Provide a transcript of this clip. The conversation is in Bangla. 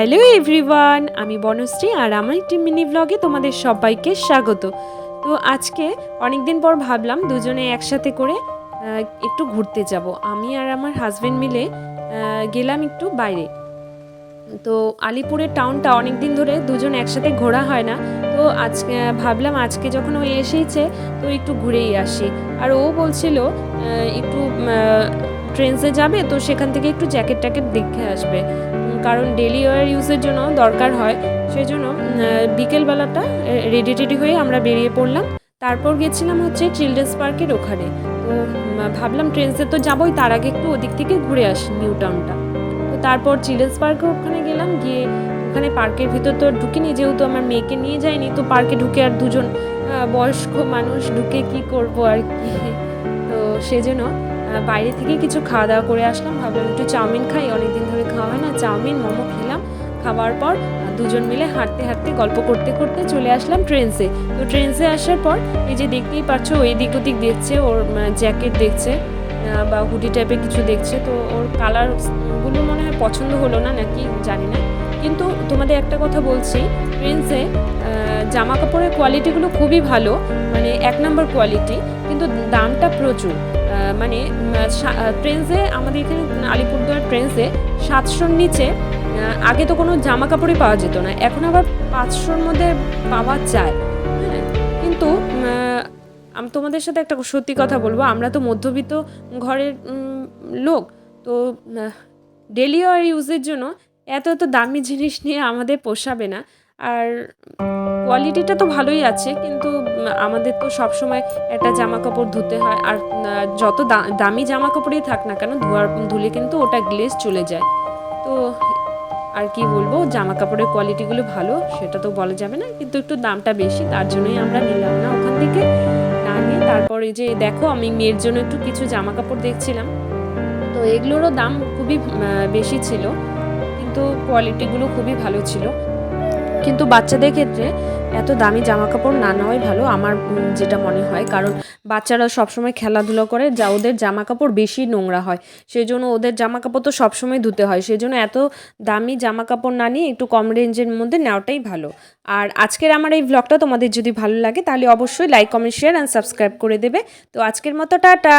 হ্যালো এভরিওয়ান, আমি বনশ্রী আর আমার একটি মিনি ব্লগে তোমাদের সবাইকে স্বাগত। তো আজকে অনেক দিন পর ভাবলাম দুজনে একসাথে করে একটু ঘুরতে যাব। আমি আর আমার হাজবেন্ড মিলে গেলাম একটু বাইরে। তো আলিপুরের টাউনটা অনেক দিন ধরে দুজন একসাথে ঘোরা হয় না। তো আজকে, ভাবলাম আজকে যখন ও এসেছে, তো একটু ঘুরেই আসি। আর ও বলছিল একটু ট্রেনসে যাবে, তো সেখান থেকে একটু জ্যাকেট ট্যাকেট দেখে আসবে। কারণ ডেলি ওয়ার ইউজের জন্য দরকার হয়। সেই জন্য বিকেলবেলাটা রেডি টেডি হয়ে আমরা বেরিয়ে পড়লাম। তারপর গেছিলাম হচ্ছে চিলড্রেন্স পার্কের ওখানে। তো ভাবলাম ট্রেনসে তো যাবোই, তার আগে একটু ওদিক থেকে ঘুরে আসি নিউ টাউনটা তো তারপর চিলড্রেন্স পার্কে ওখানে গেলাম, গিয়ে ওখানে পার্কের ভিতর তো ঢুকিনি, যেহেতু আমার মেয়েকে নিয়ে যায়নি তো পার্কে ঢুকে আর দুজন বয়স্ক মানুষ ঢুকে কি করব আর কি। সেজন্য বাইরে থেকে কিছু খাওয়া দাওয়া করে আসলাম। ভাবলাম একটু চাউমিন খাই। অনেকদিন ধরে খাওয়া হয় না। চাউমিন, মোমো খেলাম। খাওয়ার পর দুজন মিলে হাঁটতে হাঁটতে, গল্প করতে করতে চলে আসলাম ট্রেনসে। তো ট্রেনসে আসার পর এই যে দেখতেই পাচ্ছ ওই দিক ওদিক দেখছে, ওর জ্যাকেট দেখছে বা হুডি টাইপের কিছু দেখছে। তো ওর কালারগুলো মনে হয় পছন্দ হলো না, নাকি জানি না। তোমাদের একটা কথা বলছি ট্রেন্সে জামা কাপড়ের কোয়ালিটিগুলো খুবই ভালো মানে এক নম্বর কোয়ালিটি কিন্তু দামটা প্রচুর। মানে ট্রেন্সে আমাদের এখানে আলিপুরদুয়ার ট্রেন্সে সাতশোর নিচে আগে তো কোনো জামা কাপড়ই পাওয়া যেত না, এখন আবার পাঁচশোর মধ্যে পাওয়া যায় হ্যাঁ? কিন্তু আমি, তোমাদের সাথে একটা সত্যি কথা বলব, আমরা তো মধ্যবিত্ত ঘরের লোক, তো ডেলি ওয়ার ইউজের জন্য এত এত দামি জিনিস নিয়ে আমাদের পোষাবে না। আর কোয়ালিটিটা তো ভালোই আছে, কিন্তু আমাদের তো সবসময় একটা জামা কাপড় ধুতে হয়। আর যত দামি জামা কাপড়ই থাক না কেন, ধোয়ার, ধুলে কিন্তু ওটা গ্লেজ চলে যায়। তো আর কি বলব জামা কাপড়ের কোয়ালিটিগুলো ভালো, সেটা তো বলা যাবে না, কিন্তু একটু দামটা বেশি, তার জন্যই আমরা নিলাম না ওখান থেকে। না নিয়ে তারপরে যে, দেখো, আমি মেয়ের জন্য একটু কিছু জামা কাপড় দেখছিলাম। তো এগুলোরও দাম খুবই বেশি ছিল। কিন্তু কোয়ালিটিগুলো খুবই ভালো ছিল। কিন্তু বাচ্চাদের ক্ষেত্রে এত দামি জামা কাপড় না নেওয়াই ভালো আমার যেটা মনে হয়। কারণ বাচ্চারা সবসময় খেলাধুলো করে যা ওদের জামা কাপড় বেশি নোংরা হয়। সেই জন্য ওদের জামা কাপড় তো সবসময় ধুতে হয়। সেই জন্য এত দামি জামা কাপড় না নিয়ে একটু কম রেঞ্জের মধ্যে নেওয়াটাই ভালো। আর আজকের আমার এই ব্লগটা তোমাদের যদি ভালো লাগে, তাহলে অবশ্যই like comment share and subscribe করে দেবে। তো আজকের মতো টাটা!